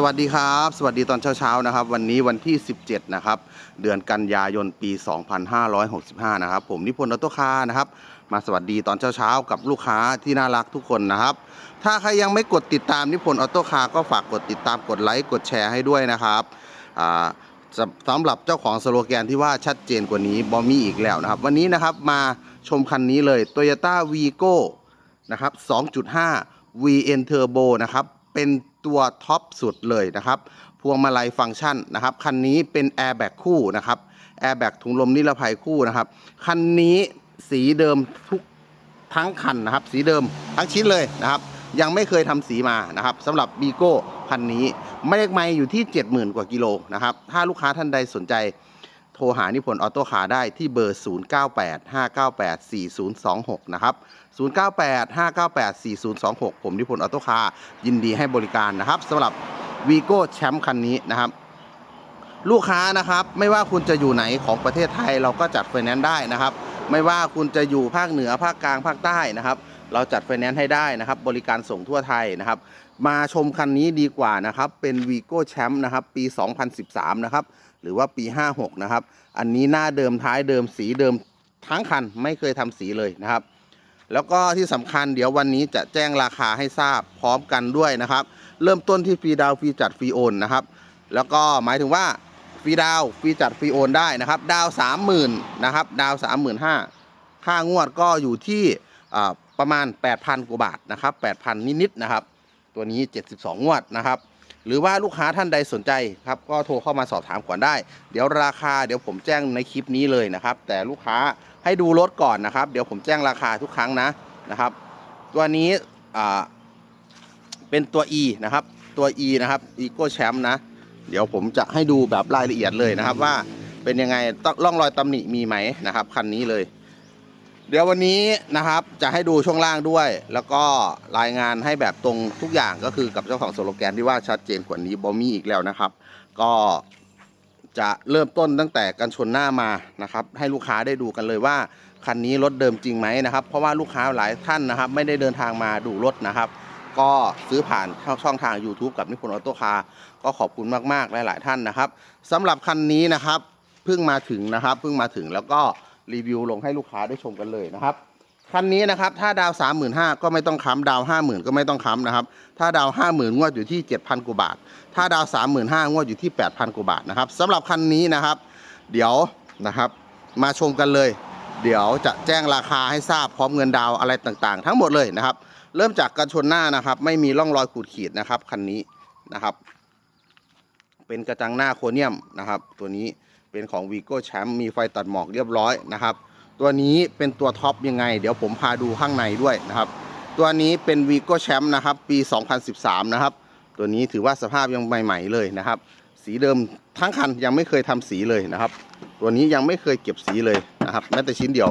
สวัสดีครับ สวัสดีตอนเช้าๆนะครับ วันนี้วันที่ 17 นะครับ เดือนกันยายนปี 2565 นะครับ ผมนิพนธ์ออโต้คาร์นะครับ มาสวัสดีตอนเช้าๆกับลูกค้าที่น่ารักทุกคนนะครับ ถ้าใครยังไม่กดติดตามนิพนธ์ออโต้คาร์ก็ฝากกดติดตามกดไลค์กดแชร์ให้ด้วยนะครับสำหรับเจ้าของสโลแกนที่ว่าชัดเจนกว่านี้บอมี่อีกแล้วนะครับ วันนี้นะครับมาชมคันนี้เลย Toyota Vigo นะครับ 2.5 VN Turbo นะครับเป็น ตัวท็อปสุดเลยนะครับพวงมาลัยฟังก์ชันนะครับคันนี้เป็นแอร์แบ็กคู่นะครับแอร์แบ็กถุงลมนิรภัยคู่นะครับคันนี้สีเดิมทุกทั้งคันนะครับ สีเดิมทั้งชิ้นเลยนะครับ ยังไม่เคยทำสีมานะครับสำหรับบีโก้คันนี้ไม่เลขไม่อยู่ที่ 70,000 กว่ากิโลนะครับถ้าลูกค้าท่านใดสนใจ โทรหานิพนธ์ออโต้คาร์ได้ที่เบอร์ 0985984026 นะครับ 0985984026 ผมนิพนธ์ออโต้คาร์ยินดีให้บริการนะครับสำหรับวีโก้แชมป์คันนี้นะครับ ลูกค้านะครับไม่ว่าคุณจะอยู่ไหนของประเทศไทยเราก็จัดไฟแนนซ์ได้นะครับ ไม่ว่าคุณจะอยู่ภาคเหนือภาคกลางภาคใต้นะครับ เราจัดไฟแนนซ์ให้ได้นะครับ บริการส่งทั่วไทยนะครับ มาชมคันนี้ดีกว่านะครับ เป็นวีโก้แชมป์นะครับ ปี 2013 นะครับ หรือว่าปี 56 นะครับ อันนี้หน้าเดิมท้ายเดิมสีเดิมทั้งคันไม่เคยทำสีเลยนะครับ แล้วก็ที่สำคัญเดี๋ยววันนี้จะแจ้งราคาให้ทราบพร้อมกันด้วยนะครับ เริ่มต้นที่ฟรีดาวฟรีจัดฟรีโอนนะครับ แล้วก็หมายถึงว่า ฟรีดาวฟรีจัดฟรีโอนได้นะครับ ดาวสามหมื่นนะครับ ดาวสามหมื่นห้าค่างวดก็อยู่ที่ประมาณ 8,000 กว่าบาทนะครับ8,000 นิดๆนะครับ ตัวนี้ 72 งวดนะครับ หรือว่าลูกค้าท่านใดสนใจครับก็โทรเข้ามาสอบถามก่อนได้ เดี๋ยวราคาเดี๋ยวผมแจ้งในคลิปนี้เลยนะครับ แต่ลูกค้าให้ดูรถก่อนนะครับ เดี๋ยวผมแจ้งราคาทุกครั้งนะนะครับ ตัวนี้เป็นตัว E นะครับ ตัว E นะครับ Eco Champ นะ เดี๋ยวผมจะให้ดูแบบรายละเอียดเลยนะครับ ว่าเป็นยังไงต้องร่องรอยตำหนิมีไหมนะครับคันนี้เลย เดี๋ยววันนี้นะครับจะให้ดูช่วงล่างด้วย แล้วก็รายงานให้แบบตรงทุกอย่างก็คือกับเจ้าของสโลแกนที่ว่าชัดเจนกว่านี้บอมี่อีกแล้วนะครับ ก็จะเริ่มต้นตั้งแต่กันชนหน้ามานะครับ ให้ลูกค้าได้ดูกันเลยว่าคันนี้รถเดิมจริงไหมนะครับ เพราะว่าลูกค้าหลายท่านนะครับ ไม่ได้เดินทางมาดูรถนะครับ ก็ซื้อผ่านช่องทาง YouTube กับนิพนธ์ออโต้คาร์ก็ขอบคุณมากๆ หลายๆท่านนะครับสำหรับคันนี้นะครับเพิ่งมาถึงนะครับเพิ่งมาถึงแล้วก็รีวิวลงให้ลูกค้าได้ชมกันเลยนะครับคันนี้นะครับถ้าดาว 35,000 ก็ไม่ต้องค้ำดาว 50,000 ก็ไม่ต้องค้ำนะครับถ้าดาว 50,000 งวดอยู่ที่ 7,000 กว่าบาท ถ้าดาว 35,000 งวดอยู่ที่ 8,000 กว่าบาทนะครับสำหรับคันนี้นะครับ เดี๋ยวนะครับมาชมกันเลย เดี๋ยวจะแจ้งราคาให้ทราบพร้อมเงินดาวอะไรต่างๆ ทั้งหมดเลยนะครับ เริ่มจากกันชนหน้านะครับ ไม่มีร่องรอยขูดขีดนะครับคันนี้นะครับ เป็นกระจังหน้าโครเนียมนะครับ ตัวนี้เป็นของ Vigo Champ มีไฟตัดหมอกเรียบร้อยนะครับ ตัวนี้เป็นตัวท็อปยังไง เดี๋ยวผมพาดูข้างในด้วยนะครับ ตัวนี้เป็น Vigo Champ นะครับ ปี 2013 นะครับ ตัวนี้ถือว่าสภาพยังใหม่ๆเลยนะครับ สีเดิมทั้งคันยังไม่เคยทำสีเลยนะครับ ตัวนี้ยังไม่เคยเก็บสีเลยนะครับแม้แต่ชิ้นเดียว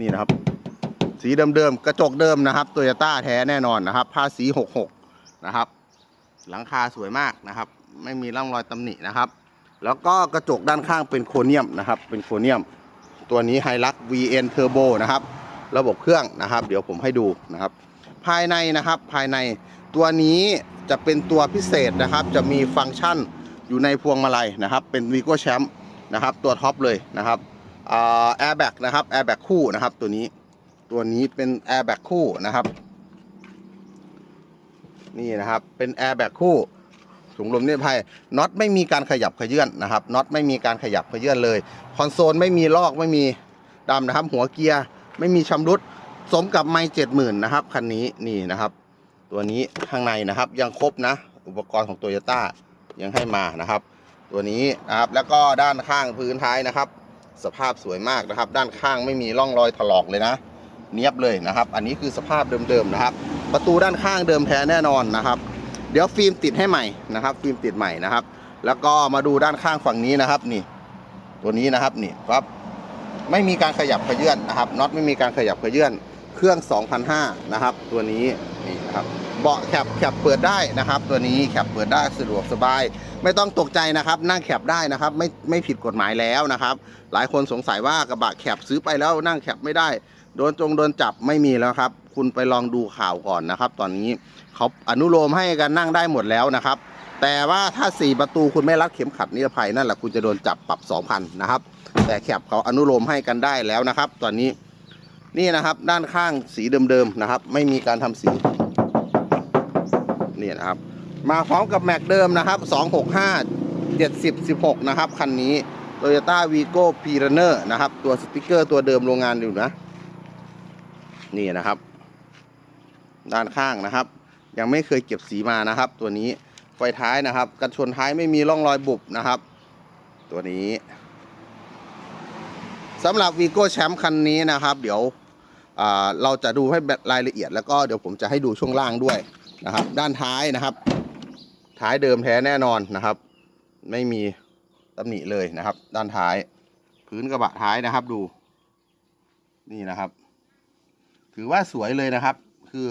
นี่นะครับ สีเดิมๆ กระจกเดิมนะครับโตโยต้าแท้แน่นอนนะครับผ้าสี 66 นะครับ หลังคาสวยมากนะครับ ไม่มีร่องรอยตำหนินะครับ แล้วก็กระจกด้านข้างเป็นโครเนียมนะครับ เป็นโครเนียม ตัวนี้ไฮลัก VN Turbo นะครับ ระบบเครื่องนะครับ เดี๋ยวผมให้ดูนะครับ ภายในนะครับภายในตัวนี้จะเป็นตัวพิเศษนะครับ จะมีฟังก์ชันอยู่ในพวงมาลัยนะครับ เป็น Vigo Champ นะครับ ตัวท็อปเลยนะครับแอร์แบ็กนะครับแอร์แบ็กคู่นะครับตัวนี้ ตัวนี้เป็นแอร์แบ็กคู่นะครับ นี่นะครับ เป็นแอร์แบ็กคู่ถุงลมนิรภัยน็อตไม่มีการขยับขยื่นนะครับน็อตไม่มีการขยับขยื่นเลย คอนโซลไม่มีลอกไม่มีดำนะครับ หัวเกียร์ไม่มีชำรุดสมกับไม่เจ็ดหมื่นนะครับคันนี้นี่นะครับ ตัวนี้ข้างในนะครับยังครบนะ อุปกรณ์ของโตโยต้ายังให้มานะครับ ตัวนี้นะครับแล้วก็ด้านข้างพื้นท้ายนะครับ สภาพสวยมากนะครับ ด้านข้างไม่มีร่องรอยถลอกเลยนะ เนียบเลยนะครับ อันนี้คือสภาพเดิมๆนะครับ ประตูด้านข้างเดิมแท้แน่นอนนะครับ เดี๋ยวฟิล์มติดให้ใหม่นะครับ ฟิล์มติดใหม่นะครับ แล้วก็มาดูด้านข้างฝั่งนี้นะครับนี่ ตัวนี้นะครับนี่ครับไม่มีการขยับขยื่นนะครับน็อตไม่มีการขยับขยื่นเครื่อง2,500นะครับ ตัวนี้นี่นะครับเบาะแคบแคบเปิดได้นะครับ ตัวนี้แคบเปิดได้สะดวกสบาย ไม่ต้องตกใจนะครับ นั่งแคบได้นะครับ ไม่ไม่ผิดกฎหมายแล้วนะครับ หลายคนสงสัยว่ากระบะแคบซื้อไปแล้วนั่งแคบไม่ได้ โดนจงโดนจับไม่มีแล้วครับ คุณไปลองดูข่าวก่อนนะครับ ตอนนี้เขาอนุโลมให้กันนั่งได้หมดแล้วนะครับ แต่ว่าถ้า 4 ประตูคุณไม่รัดเข็มขัดนิรภัยนั่นแหละคุณจะโดนจับปรับ 2,000นะครับ แต่แคบเขาอนุโลมให้กันได้แล้วนะครับ ตอนนี้นี่นะครับด้านข้างสีเดิมๆนะครับ ไม่มีการทำสีนี่นะครับ มาพร้อมกับแม็กเดิมนะครับ 265 70 16 นะครับ คันนี้ Toyota Vigo p i r a n e r นะครับ ตัวสติกเกอร์ตัวเดิมโรงงานอยู่นะ นี่นะครับ ด้านข้างนะครับ ยังไม่เคยเก็บสีมานะครับ ตัวนี้ไฟท้ายนะครับ กันชนท้ายไม่มีร่องรอยบุบนะครับ ตัวนี้สำหรับ Vigo Champ คันนี้นะครับ เดี๋ยวเราจะดูให้รายละเอียดแล้วก็เดี๋ยวผมจะให้ดูช่วงล่างด้วยนะครับ ด้านท้ายนะครับ ท้ายเดิมแท้แน่นอนนะครับ ไม่มีตำหนิเลยนะครับ ด้านท้าย พื้นกระบะท้ายนะครับดู นี่นะครับ ถือว่าสวยเลยนะครับ คือ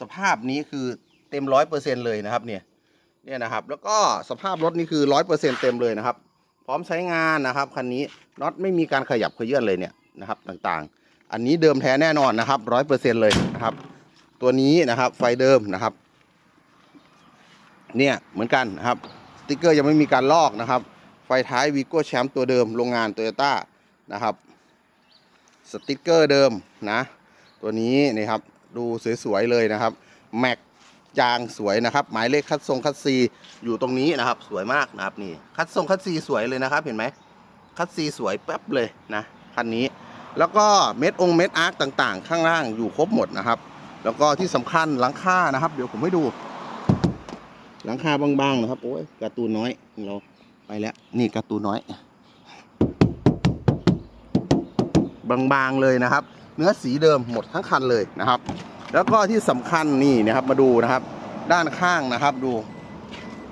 สภาพนี้คือเต็มร้อยเปอร์เซ็นเลยนะครับเนี่ยเนี่ยนะครับ แล้วก็สภาพรถนี่คือร้อยเปอร์เซ็นเต็มเลยนะครับ พร้อมใช้งานนะครับคันนี้น็อตไม่มีการขยับเขยื่อนเลยเนี่ยนะครับต่างๆ อันนี้เดิมแท้แน่นอนนะครับร้อยเปอร์เซ็นเลยนะครับ ตัวนี้นะครับไฟเดิมนะครับ เนี่ยเหมือนกันนะครับสติกเกอร์ยังไม่มีการลอกนะครับ ไฟท้ายวีโก้แชมป์ตัวเดิมโรงงานโตโยต้านะครับ สติกเกอร์เดิมนะ ตัวนี้นี่ครับดูสวยๆเลยนะครับแม็กยางสวยนะครับ หมายเลขคัดทรงคัดซีอยู่ตรงนี้นะครับ สวยมากนะครับนี่คัดทรงคัดซีสวยเลยนะครับ เห็นไหมคัดซีสวยแป๊บเลยนะคันนี้ แล้วก็เม็ดองเม็ดอาร์คต่างๆ ข้างล่างอยู่ครบหมดนะครับ แล้วก็ที่สำคัญหลังคานะครับ เดี๋ยวผมให้ดู หลังคาบางๆนะครับโอ้ยการ์ตูนน้อยเราไปแล้วนี่การ์ตูนน้อย บางๆเลยนะครับ เนื้อสีเดิมหมดทั้งคันเลยนะครับ แล้วก็ที่สำคัญนี่นะครับมาดูนะครับ ด้านข้างนะครับดู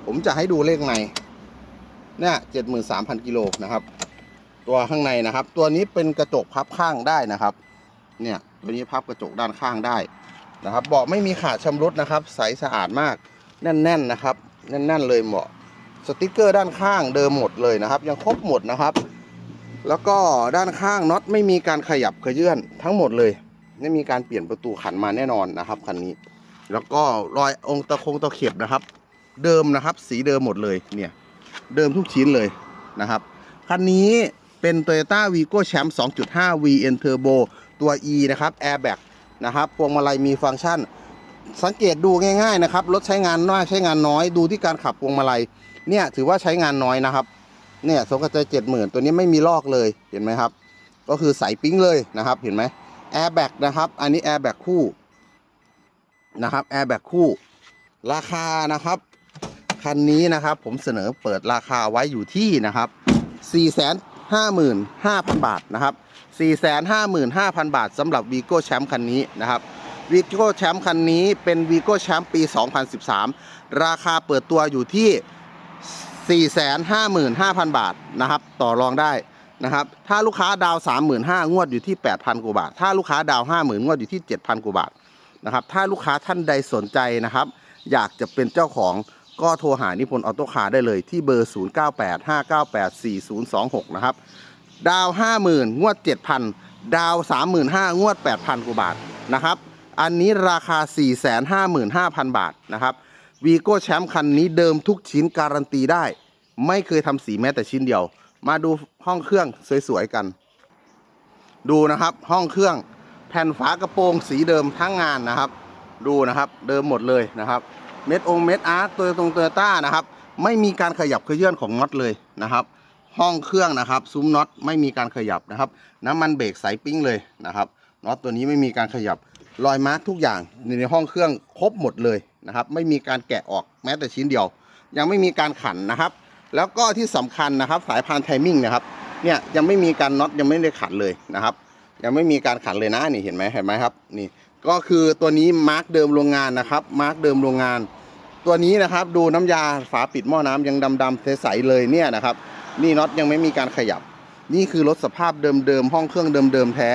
ผมจะให้ดูเลขในเนี่ยเจ็ดหมื่นสามพันกิโลนะครับ ตัวข้างในนะครับ ตัวนี้เป็นกระจกพับข้างได้นะครับ เนี่ยตัวนี้พับกระจกด้านข้างได้นะครับเบาะไม่มีขาดชำรุดนะครับ ใสสะอาดมากแน่น ๆนะครับ แน่น ๆ เลยเบาะสติกเกอร์ด้านข้างเดิมหมดเลยนะครับ ยังครบหมดนะครับ แล้วก็ด้านข้างน็อตไม่มีการขยับขยื่นทั้งหมดเลย ไม่มีการเปลี่ยนประตูขันมาแน่นอนนะครับคันนี้ แล้วก็รอยองค์ตะคงตะเข็บนะครับ เดิมนะครับ สีเดิมหมดเลยเนี่ยเดิมทุกชิ้นเลยนะครับคันนี้เป็น Toyota Vigo Champ 2.5 VN Turbo ตัว E นะครับ Airbag นะครับพวงมาลัยมีฟังก์ชัน สังเกตดูง่ายๆนะครับรถใช้งานน้อยใช้งานน้อยดูที่การขับพวงมาลัยเนี่ยถือว่าใช้งานน้อยนะครับ เนี่ยสงกระจายเจ็ดหมื่นตัวนี้ไม่มีลอกเลยเห็นไหมครับ ก็คือใสปิ้งเลยนะครับ เห็นไหมแอร์แบ็กนะครับ อันนี้แอร์แบ็กคู่นะครับแอร์แบ็กคู่ ราคานะครับคันนี้นะครับ ผมเสนอเปิดราคาไว้อยู่ที่นะครับ 4 5 5 5 0 0 0 บาทนะครับ 4 5 5 5 0 0 0บาทสำหรับ Vigo Champ คันนี้นะครับ Vigo Champ คันนี้เป็น Vigo Champ ปี 2013 ราคาเปิดตัวอยู่ที่ 455,000 บาทนะครับต่อรองได้นะครับถ้าลูกค้าดาว 35,000งวดอยู่ที่ 8,000กว่าบาท ถ้าลูกค้าดาว 50,000งวดอยู่ที่ 7,000กว่าบาทนะครับถ้าลูกค้าท่านใดสนใจนะครับ อยากจะเป็นเจ้าของก็โทรหานิพนธ์ออโต้คาร์ได้เลยที่เบอร์ 0985984026 นะครับ ดาว 50,000 งวด 7,000 ดาว 35,000 งวด 8,000 กว่าบาทนะครับ อันนี้ราคา 455,000 บาทนะครับวีโก้แชมป์คันนี้เดิมทุกชิ้นการันตีได้ ไม่เคยทำสีแม้แต่ชิ้นเดียว มาดูห้องเครื่องสวยๆกัน ดูนะครับห้องเครื่องแผ่นฝากระโปรงสีเดิมทั้งงานนะครับ ดูนะครับเดิมหมดเลยนะครับเม็ดองเม็ดอาร์ตตัวตรงโตโยต้านะครับ ไม่มีการขยับเขยื่อนของน็อตเลยนะครับ ห้องเครื่องนะครับซุ้มน็อตไม่มีการขยับนะครับ น้ำมันเบรกใสปิ้งเลยนะครับน็อตตัวนี้ไม่มีการขยับรอยมาร์กทุกอย่างในห้องเครื่องครบหมดเลยนะครับ ไม่มีการแกะออกแม้แต่ชิ้นเดียว ยังไม่มีการขันนะครับ แล้วก็ที่สำคัญนะครับสายพานไทมิ่งนะครับเนี่ยยังไม่มีการน็อตยังไม่ได้ขันเลยนะครับ ยังไม่มีการขันเลยนะนี่เห็นไหมเห็นไหมครับนี่ก็คือตัวนี้มาร์กเดิมโรงงานนะครับมาร์กเดิมโรงงาน ตัวนี้นะครับดูน้ำยาฝาปิดหม้อน้ำยังดำๆใสๆเลยเนี่ยนะครับนี่น็อตยังไม่มีการขยับ นี่คือรถสภาพเดิมๆห้องเครื่องเดิมๆแท้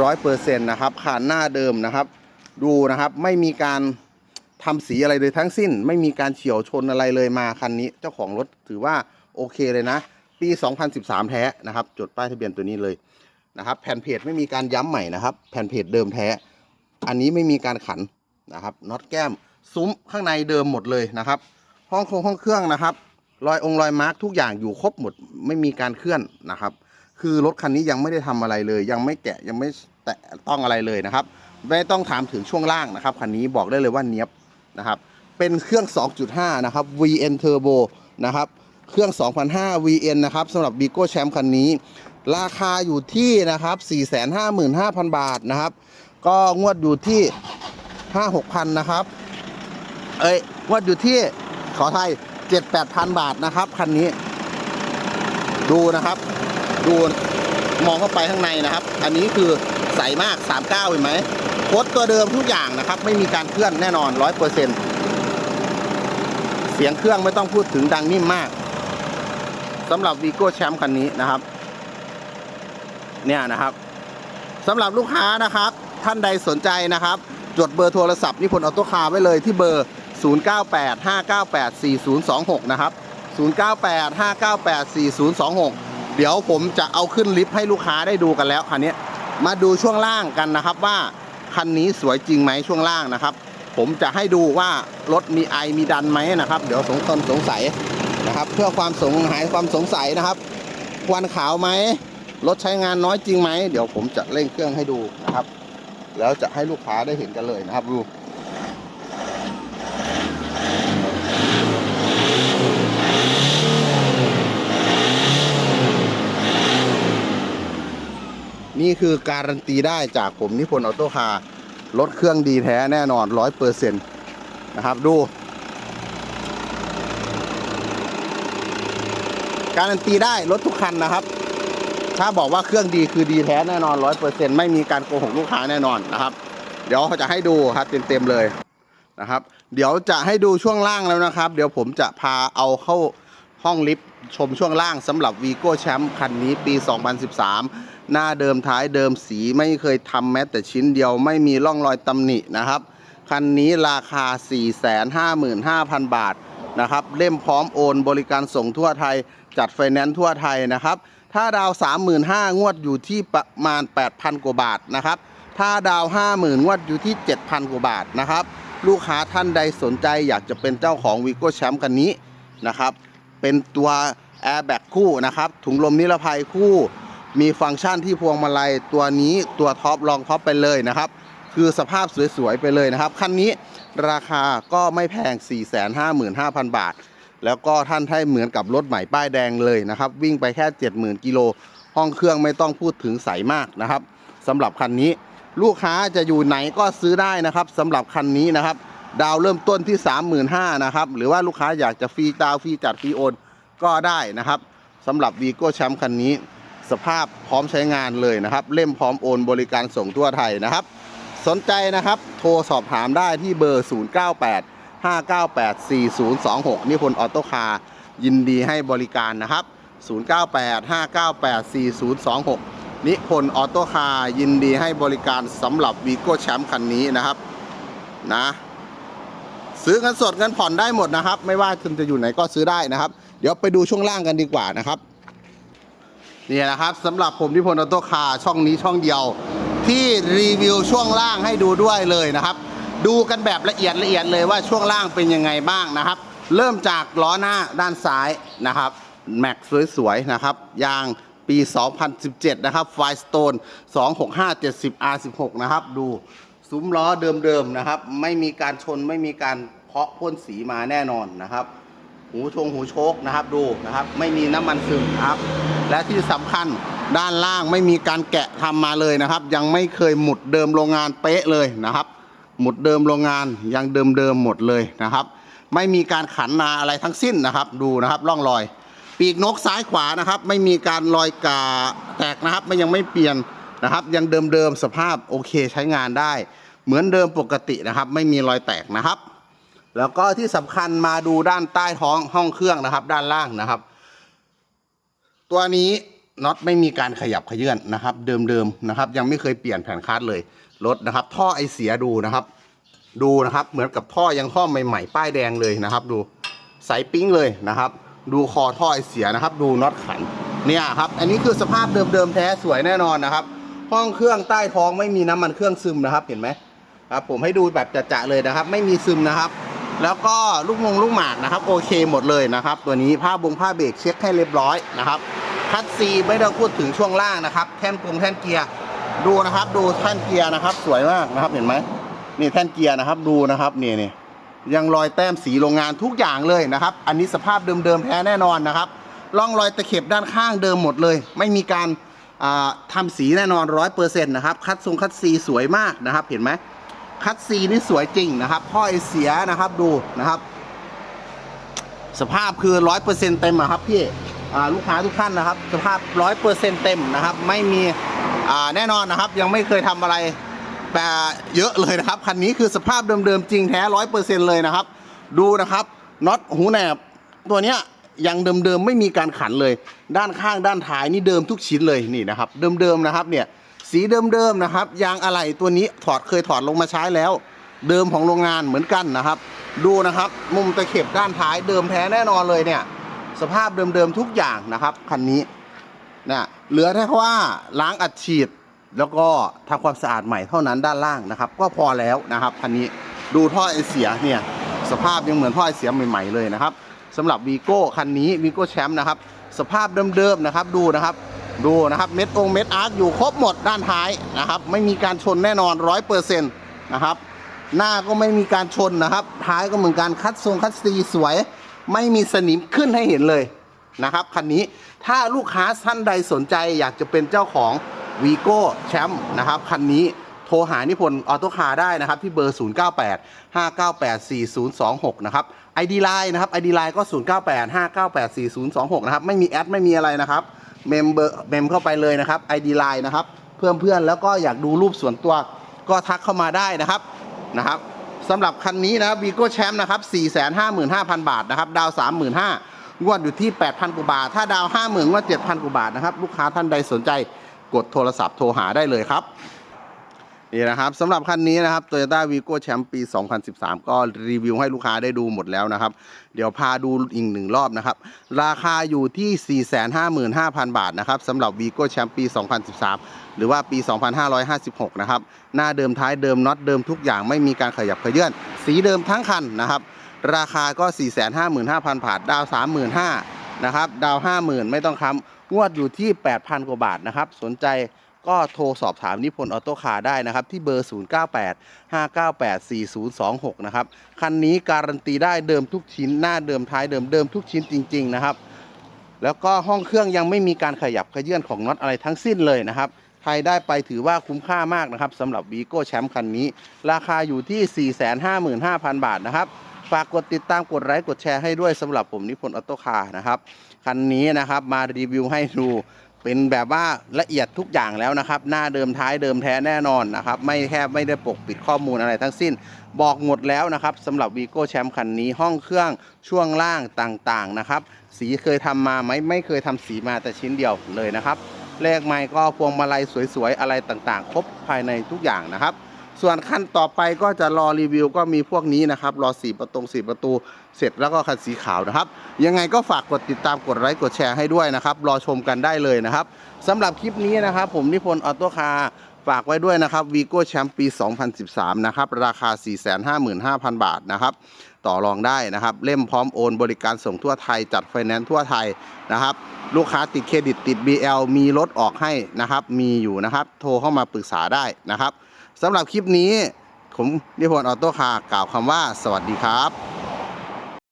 ร้อยเปอร์เซ็นต์นะครับขานหน้าเดิมนะครับ ดูนะครับไม่มีการ ทำสีอะไรเลยทั้งสิ้น ไม่มีการเฉียวชนอะไรเลยมาคันนี้ เจ้าของรถถือว่าโอเคเลยนะ ปี 2013 แท้นะครับ จดป้ายทะเบียนตัวนี้เลยนะครับ แผ่นเพจไม่มีการย้ำใหม่นะครับ แผ่นเพจเดิมแท้ อันนี้ไม่มีการขันนะครับน็อตแก้มซุ้มข้างในเดิมหมดเลยนะครับ ห้องโครงห้องเครื่องนะครับ รอยองค์รอยมาร์กทุกอย่างอยู่ครบหมด ไม่มีการเคลื่อนนะครับ คือรถคันนี้ยังไม่ได้ทำอะไรเลย ยังไม่แกะยังไม่แตะต้องอะไรเลยนะครับ ไม่ต้องถามถึงช่วงล่างนะครับคันนี้บอกได้เลยว่าเนี้ยบ นะครับ เป็นเครื่อง 2.5 นะครับ VN Turbo นะครับ เครื่อง 2,500 VN นะครับสำหรับ b ีโก้แชมป์คันนี้ ราคาอยู่ที่นะครับ 455,000 บาทนะครับ ก็งวดอยู่ที่ 5-6,000 นะครับ เอ้ย งวดอยู่ที่ขอไทย 7-8,000 บาทนะครับ คันนี้ ดูนะครับ ดูมองเข้าไปข้างในนะครับ อันนี้คือใสมาก 39 เห็นไหม โคตตัวเดิมทุกอย่างนะครับ ไม่มีการเคลื่อนแน่นอน100%เสียงเครื่องไม่ต้องพูดถึงดังนิ่มมากสำหรับวีโก้แชมป์คันนี้นะครับ เนี่ยนะครับสำหรับลูกค้านะครับ ท่านใดสนใจนะครับ จดเบอร์โทรศัพท์นิพนธ์ออโต้คาร์ไว้เลยที่เบอร์ 0985984026 นะครับ 0985984026 เดี๋ยวผมจะเอาขึ้นลิฟต์ให้ลูกค้าได้ดูกันแล้วคันนี้มาดูช่วงล่างกันนะครับว่า คันนี้สวยจริงไหมช่วงล่างนะครับ ผมจะให้ดูว่ารถมีไอมีดันไหมนะครับ เดี๋ยวสงคนสงสัยนะครับ เพื่อความสงหายความสงสัยนะครับควันขาวไหมรถใช้งานน้อยจริงไหมเดี๋ยวผมจะเร่งเครื่องให้ดูนะครับ แล้วจะให้ลูกค้าได้เห็นกันเลยนะครับดู นี่คือการันตีได้จากผมนิพนธ์ออโต้คาร์รถเครื่องดีแท้แน่นอนร้อยเปอร์เซ็นต์นะครับดู การันตีได้รถทุกคันนะครับ ถ้าบอกว่าเครื่องดีคือดีแท้แน่นอนร้อยเปอร์เซ็นต์ไม่มีการโกหกลูกค้าแน่นอนนะครับ เดี๋ยวจะให้ดูครับเต็มๆเลยนะครับ เดี๋ยวจะให้ดูช่วงล่างแล้วนะครับ เดี๋ยวผมจะพาเอาเข้า ห้องลิฟต์ชมช่วงล่างสำหรับ v ีโก้แชมป์คันนี้ปี 2013 หน้าเดิมท้ายเดิมสีไม่เคยทำแม้แต่ชิ้นเดียวไม่มีร่องรอยตำหนินะครับ คันนี้ราคา 455,000 บาทนะครับ เล่มพร้อมโอนบริการส่งทั่วไทย จัดไฟแนนซ์ทั่วไทยนะครับ ถ้าดาว 35,000 งวดอยู่ที่ประมาณ 8,000 กว่าบาทนะครับ ถ้าดาว 50,000 งวดอยู่ที่ 7,000 กว่าบาทนะครับ ลูกค้าท่านใดสนใจอยากจะเป็นเจ้าของวีโก้แชมป์คันนี้นะครับ เป็นตัวแอร์แบ็กคู่นะครับ ถุงลมนิรภัยคู่ มีฟังก์ชันที่พวงมาลัยตัวนี้ตัวท็อปรองท็อปไปเลยนะครับ คือสภาพสวยๆไปเลยนะครับ คันนี้ราคาก็ไม่แพง 455,000 บาท แล้วก็ท่านให้เหมือนกับรถใหม่ป้ายแดงเลยนะครับ วิ่งไปแค่ 70,000กิโล ห้องเครื่องไม่ต้องพูดถึงใสมากนะครับสำหรับคันนี้ลูกค้าจะอยู่ไหนก็ซื้อได้นะครับสำหรับคันนี้นะครับ ดาวเริ่มต้นที่ 35,000นะครับ หรือว่าลูกค้าอยากจะฟรีดาวฟรีจัดฟรีโอนก็ได้นะครับสำหรับวีโก้แชมป์คันนี้ สภาพพร้อมใช้งานเลยนะครับ เล่มพร้อมโอนบริการส่งทั่วไทยนะครับ สนใจนะครับ โทรสอบถามได้ที่เบอร์ 098 598 4026 นิพนธ์ออโต้คาร์ยินดีให้บริการนะครับ 098 598 4026 นิพนธ์ออโต้คาร์ยินดีให้บริการสำหรับวีโก้แชมป์คันนี้นะครับนะ ซื้อเงินสดเงินผ่อนได้หมดนะครับ ไม่ว่าคุณจะอยู่ไหนก็ซื้อได้นะครับ เดี๋ยวไปดูช่วงล่างกันดีกว่านะครับนี่นะครับสำหรับผมนิพนธ์ออโต้คาช่องนี้ช่องเดียว ที่รีวิวช่วงล่างให้ดูด้วยเลยนะครับ ดูกันแบบละเอียดละเอียดเลยว่าช่วงล่างเป็นยังไงบ้างนะครับ เริ่มจากล้อหน้าด้านซ้ายนะครับแม็กสวยๆนะครับยางปี 2017 นะครับไฟสโตน 26570 R16 นะครับ ดู ซุ้มล้อเดิมๆนะครับ ไม่มีการชนไม่มีการเพาะพ่นสีมาแน่นอนนะครับ หูชงหูโชคนะครับดูนะครับ ไม่มีน้ำมันซึมครับ และที่สำคัญด้านล่างไม่มีการแกะทำมาเลยนะครับ ยังไม่เคยหมุดเดิมโรงงานเป๊ะเลยนะครับ หมุดเดิมโรงงานยังเดิมๆหมดเลยนะครับ ไม่มีการขันมาอะไรทั้งสิ้นนะครับ ดูนะครับร่องรอย ปีกนกซ้ายขวานะครับ ไม่มีการรอยกาแตกนะครับไม่ยังไม่เปลี่ยนนะครับ ยังเดิมๆสภาพโอเคใช้งานได้ เหมือนเดิมปกตินะครับ ไม่มีรอยแตกนะครับ แล้วก็ที่สำคัญมาดูด้านใต้ท้องห้องเครื่องนะครับ ด้านล่างนะครับ ตัวนี้น็อตไม่มีการขยับขยื่นนะครับ เดิมๆนะครับ ยังไม่เคยเปลี่ยนแผ่นคัสเลยรถนะครับ ท่อไอเสียดูนะครับ ดูนะครับ เหมือนกับท่อยังท่อใหม่ๆป้ายแดงเลยนะครับ ดูใสปิ้งเลยนะครับ ดูคอท่อไอเสียนะครับ ดูน็อตขันเนี่ยครับ อันนี้คือสภาพเดิมๆแท้สวยแน่นอนนะครับ ห้องเครื่องใต้ท้องไม่มีน้ำมันเครื่องซึมนะครับ เห็นไหม ครับผมให้ดูแบบจะๆเลยนะครับ ไม่มีซึมนะครับ แล้วก็ลูกมงลูกหมากนะครับ โอเคหมดเลยนะครับ ตัวนี้ผ้าบงผ้าเบรกเช็คให้เรียบร้อยนะครับคัดซีไม่ต้องพูดถึงช่วงล่างนะครับ แท่นกงแท่นเกียร์ดูนะครับ ดูแท่นเกียร์นะครับ สวยมากนะครับเห็นไหมนี่แท่นเกียร์นะครับดูนะครับนี่นี่ยังรอยแต้มสีโรงงานทุกอย่างเลยนะครับ อันนี้สภาพเดิมๆแท้แน่นอนนะครับร่องรอยตะเข็บด้านข้างเดิมหมดเลย ไม่มีการอ่าทำสีแน่นอนร้อยเปอร์เซ็นต์นะครับ คัดทรงคัดซีสวยมากนะครับ เห็นไหม คัดซีนี่สวยจริงนะครับพ่อไอเสียนะครับดูนะครับ สภาพคือร้อยเปอร์เซ็นเต็มอะครับพี่ลูกค้าทุกท่านนะครับ สภาพร้อยเปอร์เซ็นเต็มนะครับ ไม่มีแน่นอนนะครับ ยังไม่เคยทำอะไรแต่เยอะเลยนะครับคันนี้คือสภาพเดิมๆจริงแท้ร้อยเปอร์เซ็นเลยนะครับ ดูนะครับน็อตหูแหนบตัวเนี้ยยังเดิมๆไม่มีการขันเลย ด้านข้างด้านท้ายนี่เดิมทุกชิ้นเลยนี่นะครับ เดิมๆนะครับเนี่ย สีเดิมๆนะครับ ยางอะไหล่ตัวนี้ถอดเคยถอดลงมาใช้แล้ว เดิมของโรงงานเหมือนกันนะครับ ดูนะครับมุมตะเข็บด้านท้ายเดิมแท้แน่นอนเลยเนี่ย สภาพเดิมๆทุกอย่างนะครับคันนี้นะเหลือแค่ว่าล้างอัดฉีดแล้วก็ทำความสะอาดใหม่เท่านั้นด้านล่างนะครับ ก็พอแล้วนะครับคันนี้ดูท่อไอเสียเนี่ยสภาพยังเหมือนท่อไอเสียใหม่ๆเลยนะครับสำหรับวีโก้คันนี้วีโก้แชมป์นะครับสภาพเดิมๆนะครับดูนะครับ ดูนะครับเม็ดองเม็ดอาร์คอยู่ครบหมดด้านท้ายนะครับ ไม่มีการชนแน่นอนร้อยเปอร์เซ็นต์นะครับ หน้าก็ไม่มีการชนนะครับ ท้ายก็เหมือนการคัดทรงคัดซีสวย ไม่มีสนิมขึ้นให้เห็นเลยนะครับคันนี้ถ้าลูกค้าท่านใดสนใจอยากจะเป็นเจ้าของวีโก้แชมป์นะครับคันนี้โทรหานิพนธ์ออโต้คาร์ได้นะครับ ที่เบอร์ 098 598 4026 นะครับ ID Line นะครับ ID Line ก็ 098 598 4026 นะครับ ไม่มีแอด ไม่มีอะไรนะครับ เมมเบอร์เมมเข้าไปเลยนะครับ ID Line นะครับ เพื่อนเพื่อนๆแล้วก็อยากดูรูปส่วนตัวก็ทักเข้ามาได้นะครับนะครับสำหรับคันนี้นะครับวีโก้แชมป์นะครับ455,000 บาทนะครับ ดาว 35,000งวดอยู่ที่ 8,000กว่าบาท ถ้าดาว 50,000งวด7,000กว่าบาทนะครับ ลูกค้าท่านใดสนใจกดโทรศัพท์โทรหาได้เลยครับ นี่นะครับสำหรับคันนี้นะครับ Toyota Vigo Champ ปี 2013 ก็รีวิวให้ลูกค้าได้ดูหมดแล้วนะครับ เดี๋ยวพาดูอีกหนึ่งรอบนะครับ ราคาอยู่ที่ 455,000 บาทนะครับสำหรับ Vigo Champ ปี 2013 หรือว่าปี 2556 นะครับ หน้าเดิมท้ายเดิมน็อตเดิมทุกอย่างไม่มีการขยับเขยื่อนสีเดิมทั้งคันนะครับ ราคาก็ 455,000 บาท ดาว 35,000นะครับ ดาว 50,000 ไม่ต้องค้ำงวดอยู่ที่ 8,000 กว่าบาทนะครับ สนใจ ก็โทรสอบถามนิพนธ์ออโต้คาร์ได้นะครับ ที่เบอร์ 098 598 4026 นะครับ คันนี้การันตีได้เดิมทุกชิ้นหน้าเดิมท้ายเดิมเดิมทุกชิ้นจริง ๆ นะครับ แล้วก็ห้องเครื่องยังไม่มีการขยับขยื่นของน็อตอะไรทั้งสิ้นเลยนะครับใครได้ไปถือว่าคุ้มค่ามากนะครับสำหรับวีโก้แชมป์คันนี้ ราคาอยู่ที่ 455,000 บาทนะครับ ฝากกดติดตามกดไลค์กดแชร์ให้ด้วยสำหรับผมนิพนธ์ออโต้คาร์นะครับ คันนี้นะครับมารีวิวให้ดู เป็นแบบว่าละเอียดทุกอย่างแล้วนะครับ หน้าเดิมท้ายเดิมแท้แน่นอนนะครับ ไม่แค่ไม่ได้ปกปิดข้อมูลอะไรทั้งสิ้น บอกหมดแล้วนะครับสำหรับวีโก้แชมป์คันนี้ห้องเครื่องช่วงล่างต่างๆนะครับ สีเคยทำมาไหมไม่เคยทำสีมาแต่ชิ้นเดียวเลยนะครับเลขไม้ก็พวงมาลัยสวยๆอะไรต่างๆ ครบภายในทุกอย่างนะครับ ส่วนขั้นต่อไปก็จะรอรีวิวก็มีพวกนี้นะครับ รอสีประตูสีประตูเสร็จแล้วก็คันสีขาวนะครับ ยังไงก็ฝากกดติดตามกดไลค์กดแชร์ให้ด้วยนะครับ รอชมกันได้เลยนะครับสำหรับคลิปนี้นะครับ ผมนิพนธ์ออโต้คาร์ฝากไว้ด้วยนะครับวีโก้แชมป์ปี 2013 นะครับ ราคา 455,000 บาทนะครับ ต่อรองได้นะครับ เล่มพร้อมโอนบริการส่งทั่วไทย จัดไฟแนนซ์ทั่วไทยนะครับ ลูกค้าติดเครดิตติด BL มีรถออกให้นะครับ มีอยู่นะครับ โทรเข้ามาปรึกษาได้นะครับ สำหรับคลิปนี้ ผมนิพนธ์ออโต้คาร์กล่าวคำว่า สวัสดีครับ